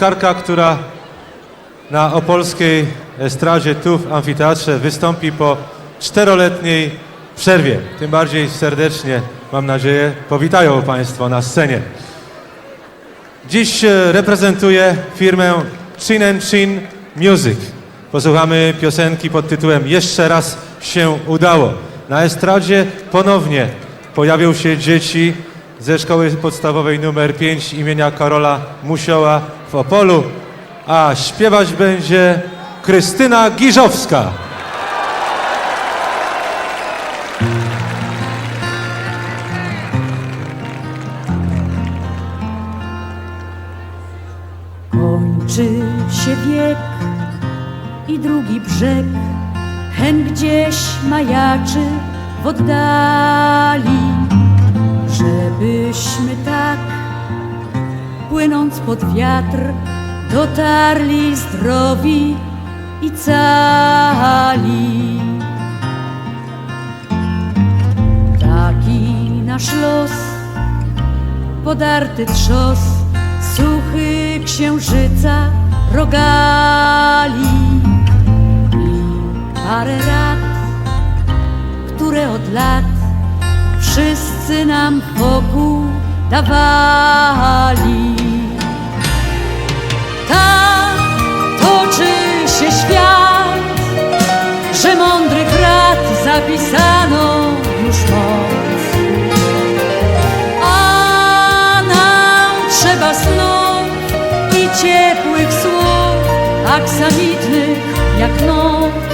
piosenkarka, która na opolskiej estradzie tu w amfiteatrze wystąpi po czteroletniej przerwie. Tym bardziej serdecznie, mam nadzieję, powitają Państwo na scenie. Dziś e, reprezentuję firmę Chin Chin Music. Posłuchamy piosenki pod tytułem Jeszcze raz się udało. Na estradzie ponownie pojawią się dzieci ze szkoły podstawowej numer 5 imienia Karola Musioła w Opolu, a śpiewać będzie Krystyna Giżowska. Kończy się wiek i drugi brzeg, hen gdzieś majaczy w oddali. Żebyśmy tak, płynąc pod wiatr, dotarli zdrowi i cali. Taki nasz los, podarty trzos, suchy księżyca rogali i parę rad, które od lat wszyscy nam wokół dawali. Tak toczy się świat, że mądrych rad zapisano już moc. A nam trzeba snów i ciepłych słów, aksamitnych jak noc.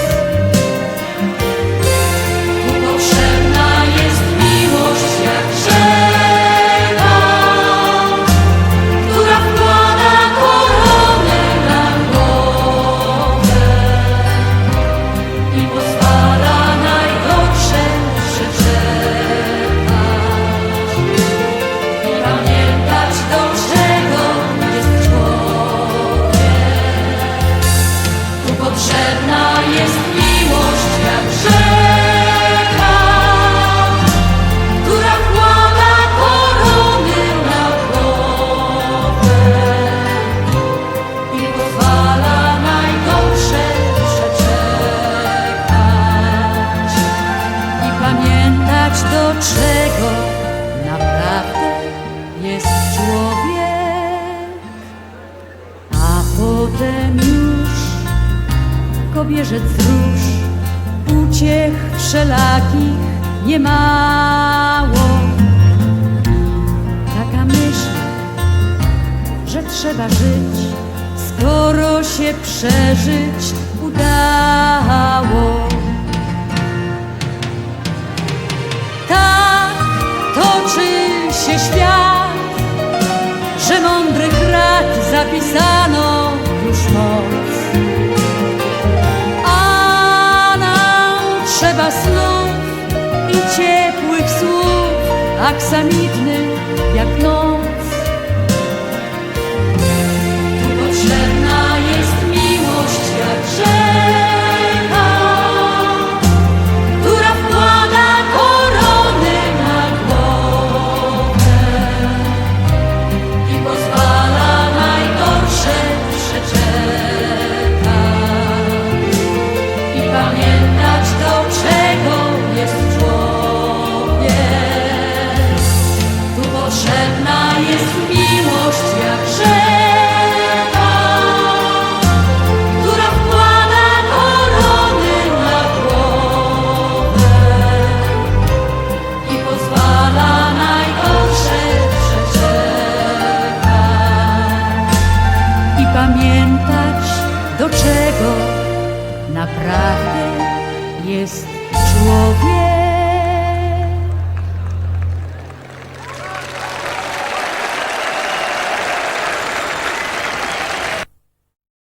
Kobierzec róż uciech wszelakich niemało. Taka myśl, że trzeba żyć, skoro się przeżyć udało. Tak toczy się świat, że mądrych rad zapisano już moc. Aksamitnych jak noc. Naprawdę jest